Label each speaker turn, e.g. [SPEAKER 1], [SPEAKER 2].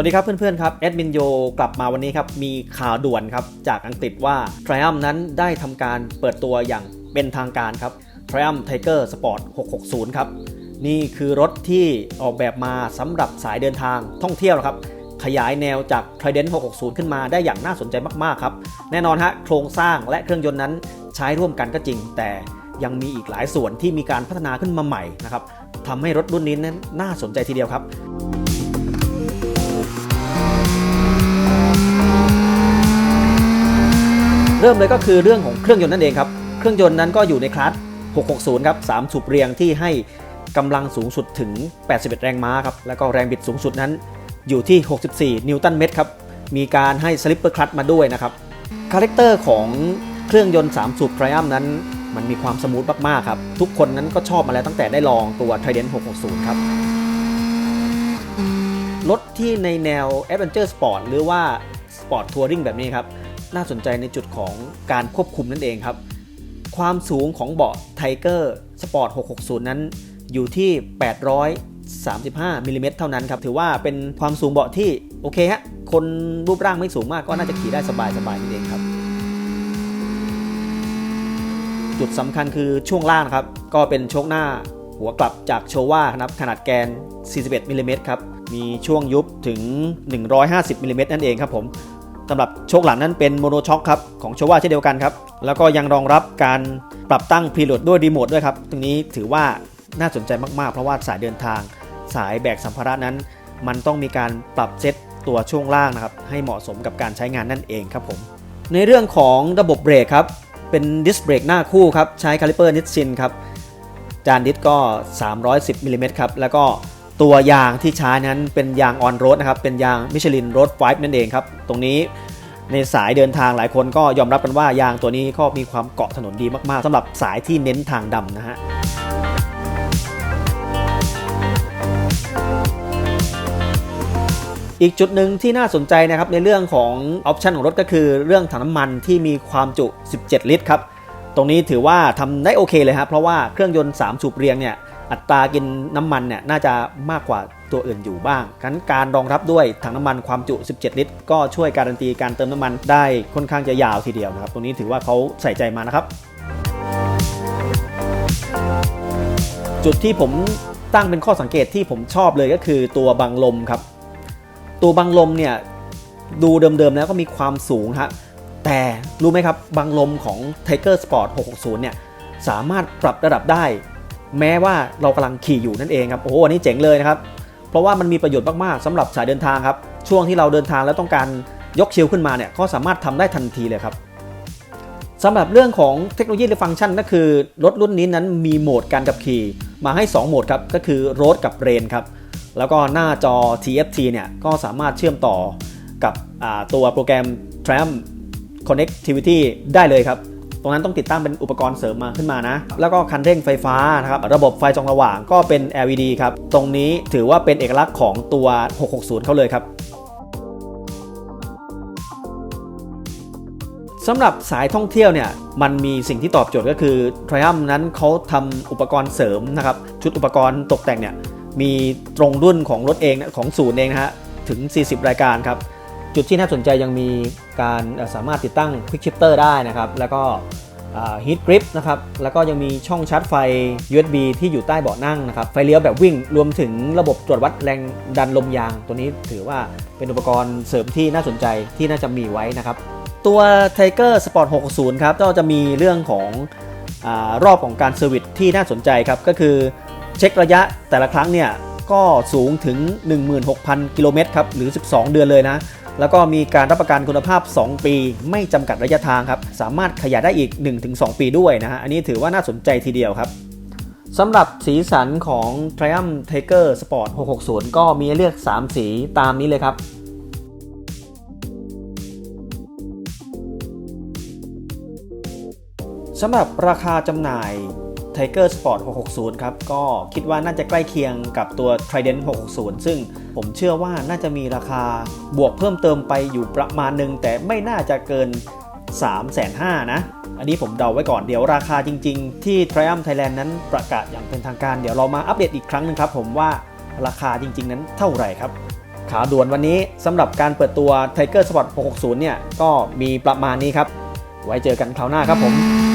[SPEAKER 1] วัสดีครับเพื่อนๆครับแอดมินโยกลับมาวันนี้ครับ มีข่าวด่วนครับ จากอังกฤษว่า Triumph นั้นได้ทำการเปิดตัวอย่างเป็นทางการครับ Triumph Tiger Sport 660 ครับ นี่คือรถที่ออกแบบมาสำหรับสายเดินทางท่องเที่ยวนะครับ ขยายแนวจาก Trident 660 ขึ้นมาได้อย่างน่าสนใจมากๆครับ แน่นอนฮะโครงสร้างและเครื่องยนต์นั้นใช้ร่วมกันก็จริง แต่ยังมีอีกหลายส่วนที่มีการพัฒนาขึ้นมาใหม่นะครับทำให้รถรุ่นนี้นั้นน่าสนใจทีเดียวครับ เริ่มเลยก็คือเรื่องของเครื่องยนต์นั่นเองครับ เครื่องยนต์นั้นก็อยู่ในคลาส 660 ครับ 3 สูบเรียงที่ให้กำลังสูงสุดถึง 81 แรงม้าครับ แล้วก็แรงบิดสูงสุดนั้นอยู่ที่ 64 นิวตันเมตรครับ มีการให้สลิปเปอร์คลัตมาด้วยนะครับ คาแรคเตอร์ของเครื่องยนต์ 3 สูบ Triumph นั้น มันมีความสมูทมากๆครับ ทุกคนนั้นก็ชอบมาแล้วตั้งแต่ได้ลองตัว Trident 660 ครับรถที่ในแนว Adventure Sport หรือว่า Sport Touring แบบนี้ครับ น่าสนใจในจุดของการควบคุมนั่นเองครับ ความสูงของเบาะ Tiger Sport 660 นั้นอยู่ที่ 835มิลลิเมตรเท่านั้นครับ ถือว่าเป็นความสูงเบาะที่โอเคฮะ คนรูปร่างไม่สูงมากก็น่าจะขี่ได้สบายสบายนั่นเองครับ จุดสำคัญคือช่วงล่างครับ ก็เป็นโชคหน้าหัวกลับจากโชว่านะครับขนาดแกน 41มิลลิเมตรครับ มีช่วงยุบถึง 150มิลลิเมตรนั่นเองครับผม สำหรับโชคหลังนั้นเป็นโมโนช็อคครับของโชว่าเช่นเดียวกันครับ แล้วก็ยังรองรับการปรับตั้งพรีโหลดด้วยรีโมทด้วยครับ ตรงนี้ถือว่าน่าสนใจมากๆ เพราะว่าสายเดินทาง สายแบกสัมภาระนั้น มันต้องมีการปรับเซตตัวช่วงล่างนะครับให้เหมาะสมกับการใช้งานนั่นเองครับผม ในเรื่องของระบบเบรกครับ เป็นดิสเบรกหน้าคู่ครับ ใช้คาลิเปอร์นิสซินครับ จานดิสก็ 310มิลลิเมตรครับ แล้วก็ ตัวยางที่ใช้นั้นเป็นยางออนโรดนะครับ เป็นยางมิชลินโรดไฟนั่นเองครับ ตรงนี้ในสายเดินทางหลายคนก็ยอมรับกันว่ายางตัวนี้ก็มีความเกาะถนนดีมากๆสำหรับสายที่เน้นทางดำนะฮะอีกจุดหนึ่งที่น่าสนใจนะครับในเรื่องของออปชันของรถก็คือ เรื่องถังน้ำมันที่มีความจุ 17 ลิตรครับ ตรงนี้ถือว่าทำได้โอเคเลยครับเพราะว่าเครื่องยนต์ 3 สูบเรียงเนี่ย อัตรากินน้ำมันเนี่ยน่าจะมากกว่าตัวอื่นอยู่บ้างกันการรองรับด้วยถังน้ำมันความจุ 17 ลิตร ก็ช่วยการันตีการเติมน้ำมันได้ค่อนข้างจะยาวทีเดียวนะครับ ตรงนี้ถือว่าเขาใส่ใจมานะครับ จุดที่ผมตั้งเป็นข้อสังเกตที่ผมชอบเลยก็คือตัวบังลมครับ ตัวบังลมเนี่ยดูเดิมๆแล้วก็มีความสูงฮะแต่รู้ไหมครับบังลมของ Tiger Sport 660 เนี่ยสามารถปรับระดับได้ แม้ว่าเรากำลังขี่อยู่นั่นเองครับโอ้โหอันนี้เจ๋งเลยนะครับ เพราะว่ามันมีประโยชน์มากๆสำหรับสายเดินทางครับ ช่วงที่เราเดินทางแล้วต้องการยกเชลขึ้นมาเนี่ยก็สามารถทำได้ทันทีเลยครับสำหรับเรื่องของเทคโนโลยีและฟังก์ชันก็คือรถรุ่นนี้นั้นมีโหมดการขับขี่มาให้ 2 โหมดครับก็คือโรดกับเรนครับแล้วก็หน้าจอ TFT เนี่ยก็สามารถเชื่อมต่อกับตัวโปรแกรม Triumph Connectivity ได้เลยครับ ตรงนั้นต้องติดตั้งเป็นอุปกรณ์เสริมมาขึ้นมานะ แล้วก็คันเร่งไฟฟ้านะครับ ระบบไฟจองระหว่างก็เป็น LED ครับ ตรงนี้ถือว่าเป็นเอกลักษณ์ของตัว 660 เขาเลยครับสำหรับสายท่องเที่ยวเนี่ยมันมีสิ่งที่ตอบโจทย์ก็คือ Triumph นั้นเขาทำอุปกรณ์เสริมนะครับ ชุดอุปกรณ์ตกแต่งเนี่ยมีตรงรุ่นของรถเองของศูนย์เองนะฮะถึง 40 รายการครับ จุดที่น่าสนใจยังมีการสามารถติดตั้ง Quick Shifter ได้นะครับ แล้วก็ Heat Grip นะครับ แล้วก็ยังมีช่องชาร์จไฟ USB ที่อยู่ใต้เบาะนั่งนะครับ ไฟเลี้ยวแบบวิ่ง รวมถึงระบบตรวจวัดแรงดันลมยาง ตัวนี้ถือว่าเป็นอุปกรณ์เสริมที่น่าสนใจที่น่าจะมีไว้นะครับ ตัว Tiger Sport 660ครับ ก็จะมีเรื่องของอรอบของการเซอร์วิสที่น่าสนใจครับ ก็คือเช็คระยะแต่ละครั้งเนี่ยก็สูงถึง 16,000 กิโลเมตรครับ หรือ 12 เดือนเลยนะ แล้วก็มีการรับประกันคุณภาพ 2 ปี ไม่จำกัดระยะทางครับ สามารถขยายได้อีก 1-2 ปีด้วยนะฮะ อันนี้ถือว่าน่าสนใจทีเดียวครับสำหรับสีสันของ Triumph Tiger Sport 660 ก็มีเลือก 3 สีตามนี้เลยครับ สำหรับราคาจำหน่าย Tiger Sport 660 ครับ ก็คิดว่าน่าจะใกล้เคียงกับตัว Trident 660 ซึ่งผมเชื่อว่าน่าจะมีราคาบวกเพิ่มเติมไปอยู่ประมาณหนึ่ง แต่ไม่น่าจะเกิน 3 5 0 0 0นะ อันนี้ผมเดาไว้ก่อนเดี๋ยวราคาจริง ๆ ที่ Triumph Thailand นั้นประกาศอย่างเป็นทางการ เดี๋ยวเรามาอัปเดตอีกครั้งหนึงครับ ผมว่าราคาจริง ๆ นั้นเท่าไหร่ครับขาด่วนวันนี้สำหรับการเปิดตัว Tiger Sport 660 เนี่ย ก็มีประมาณนี้ครับ ไว้เจอกันคราวหน้าครับผม